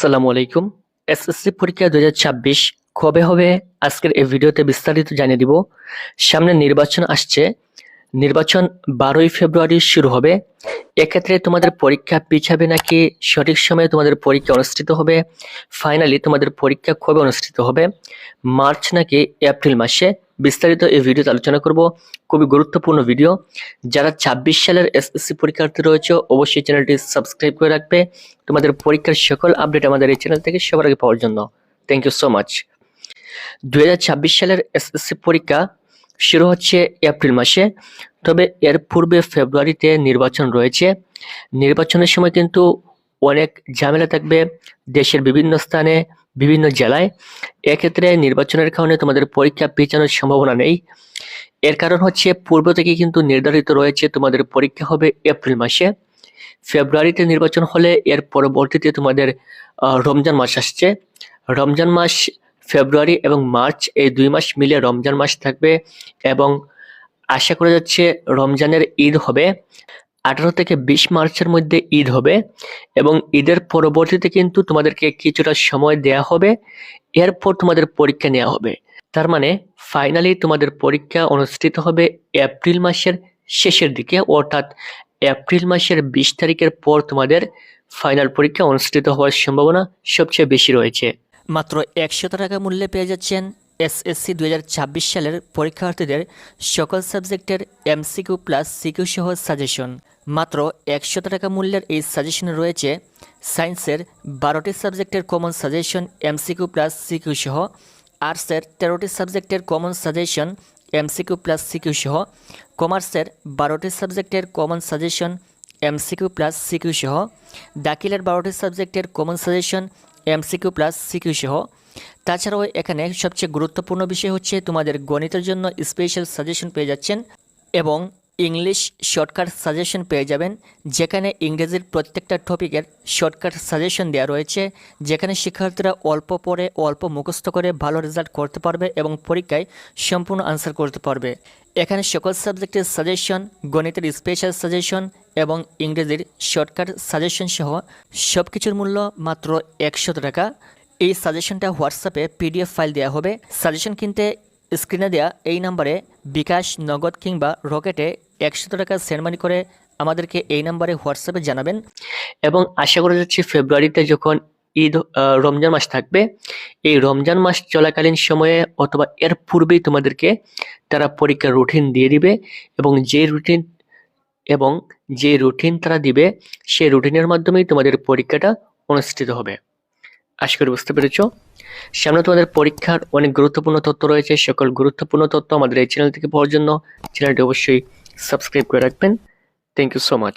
আসসালামু আলাইকুম। এসএসসি পরীক্ষা দু হাজার ছাব্বিশ কবে হবে? আজকের এই ভিডিওতে বিস্তারিত জানিয়ে দিব। সামনে নির্বাচন আসছে। নির্বাচন বারোই ফেব্রুয়ারি শুরু হবে। এক্ষেত্রে তোমাদের পরীক্ষা পিছাবে নাকি সঠিক সময়ে তোমাদের পরীক্ষা অনুষ্ঠিত হবে? ফাইনালি তোমাদের পরীক্ষা কবে অনুষ্ঠিত হবে? মার্চ নাকি এপ্রিল মাসে? বিস্তারিত এই ভিডিওতে আলোচনা করব। খুবই গুরুত্বপূর্ণ ভিডিও। যারা ছাব্বিশ সালের এসএসসি পরীক্ষার্থী রয়েছে, অবশ্যই চ্যানেলটি সাবস্ক্রাইব করে রাখবে। তোমাদের পরীক্ষার সকল আপডেট আমাদের এই চ্যানেল থেকে সবার আগে পাওয়ার জন্য। থ্যাংক ইউ সো মাচ দু হাজার ছাব্বিশ সালের এসএসসি পরীক্ষা শুরু হচ্ছে এপ্রিল মাসে। তবে এর পূর্বে ফেব্রুয়ারিতে নির্বাচন রয়েছে। নির্বাচনের সময় কিন্তু অনেক ঝামেলা থাকবে। দেশের বিভিন্ন স্থানে বিভিন্ন জেলায়। এক্ষেত্রে নির্বাচনের কারণে তোমাদের পরীক্ষা পেছানোর সম্ভাবনা নেই। এর কারণ হচ্ছে পূর্ব থেকে কিন্তু নির্ধারিত রয়েছে তোমাদের পরীক্ষা হবে এপ্রিল মাসে। ফেব্রুয়ারিতে নির্বাচন হলে এর পরবর্তীতে তোমাদের রমজান মাস আসছে। রমজান মাস, ফেব্রুয়ারি এবং মার্চ এই দুই মাস মিলে রমজান মাস থাকবে এবং আশা করা যাচ্ছে রমজানের ঈদ হবে। আঠারো থেকে বিশ মার্চের মধ্যে ঈদ হবে এবং ঈদের পরবর্তীতে কিন্তু তোমাদেরকে কিছুটা সময় দেয়া হবে। এরপর তোমাদের পরীক্ষা নেওয়া হবে। তার মানে ফাইনালি তোমাদের পরীক্ষা অনুষ্ঠিত হবে এপ্রিল মাসের শেষের দিকে। অর্থাৎ এপ্রিল মাসের বিশ তারিখের পর তোমাদের ফাইনাল পরীক্ষা অনুষ্ঠিত হওয়ার সম্ভাবনা সবচেয়ে বেশি রয়েছে। মাত্র একশত টাকা মূল্যে পেয়ে যাচ্ছেন এসএসসি দু হাজার ছাব্বিশ সালের পরীক্ষার্থীদের সকল সাবজেক্টের এমসিকিউ প্লাস সিকিউ সহ সাজেশন মাত্র একশত টাকা মূল্যের এই সাজেশনে রয়েছে সায়েন্সের বারোটি সাবজেক্টের common suggestion MCQ plus CQ সহ আর্টসের তেরোটি সাবজেক্টের common suggestion MCQ plus CQ সহ কমার্সের বারোটি সাবজেক্টের common suggestion MCQ plus CQ সহ দাখিলের বারোটি সাবজেক্টের common suggestion MCQ plus CQ সহ তাছাড়াও এখানে সবচেয়ে গুরুত্বপূর্ণ বিষয় হচ্ছে তোমাদের গণিতের জন্য স্পেশাল সাজেশন পেয়ে যাচ্ছেন এবং ইংলিশ শর্টকাট সাজেশন পেয়ে যাবেন, যেখানে ইংরেজির প্রত্যেকটা টপিকের শর্টকাট সাজেশন দেওয়া রয়েছে, যেখানে শিক্ষার্থীরা অল্প পড়ে, অল্প মুখস্থ করে ভালো রেজাল্ট করতে পারবে এবং পরীক্ষায় সম্পূর্ণ আনসার করতে পারবে। এখানে সকল সাবজেক্টের সাজেশন গণিতের স্পেশাল সাজেশন এবং ইংরেজির শর্টকাট সাজেশন সহ সব কিছুর মূল্য মাত্র একশত টাকা। এই সাজেশনটা হোয়াটসঅ্যাপে পিডিএফ ফাইল দেওয়া হবে। সাজেশন কিনতে স্ক্রিনে দেওয়া এই নাম্বারে বিকাশ, নগদ কিংবা রকেটে একশত টাকা সেন্ড করে আমাদেরকে এই নাম্বারে হোয়াটসঅ্যাপে জানাবেন। এবং আশা করা যাচ্ছে ফেব্রুয়ারিতে যখন ঈদ রমজান মাস থাকবে, এই রমজান মাস চলাকালীন সময়ে অথবা এর পূর্বেই তোমাদেরকে তারা পরীক্ষার রুটিন দিয়ে দিবে এবং যে রুটিন এবং যে রুটিন তারা দিবে, সেই রুটিনের মাধ্যমেই তোমাদের পরীক্ষাটা অনুষ্ঠিত হবে। আশা করি বুঝতে পেরেছ? সামনে তোমাদের পরীক্ষার অনেক গুরুত্বপূর্ণ তথ্য রয়েছে। সকল গুরুত্বপূর্ণ তথ্য আমাদের এই চ্যানেল থেকে পাওয়ার জন্য। চ্যানেলটি অবশ্যই সাবস্ক্রাইব করে রাখবেন। Thank you so much